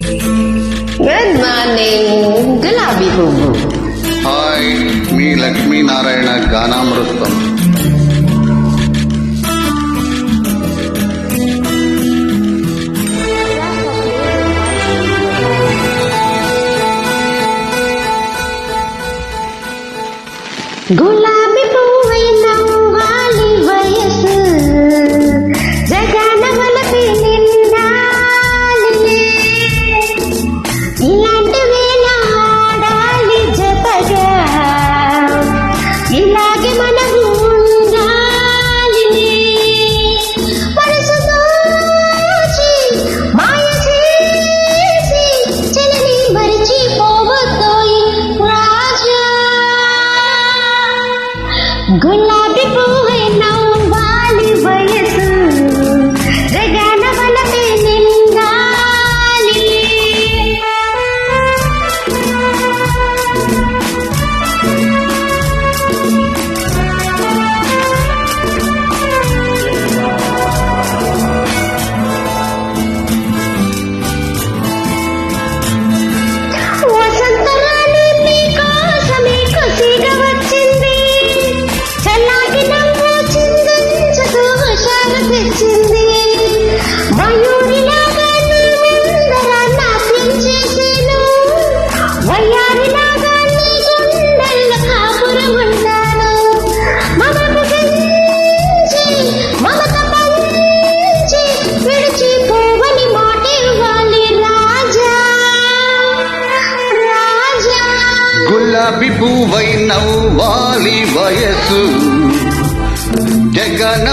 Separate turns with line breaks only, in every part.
Good morning గులాబీ పువ్వు
hi మీ లక్ష్మీనారాయణ గానామృతం
గులాబీ పువ్వై గులాబీ పువ్వే నవ్వాలి వయసు.
గులాబీ పువ్వై నవ్వాలి వయసు. జగన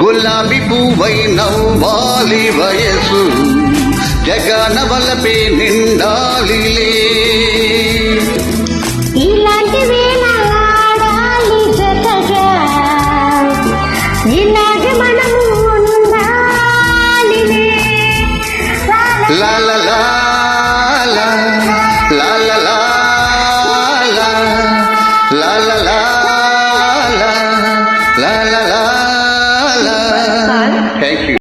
గులాబీ పువ్వై నవ్వాలి వయసు జగన వలపే నిండాలిలే
la la la la la la la
la la la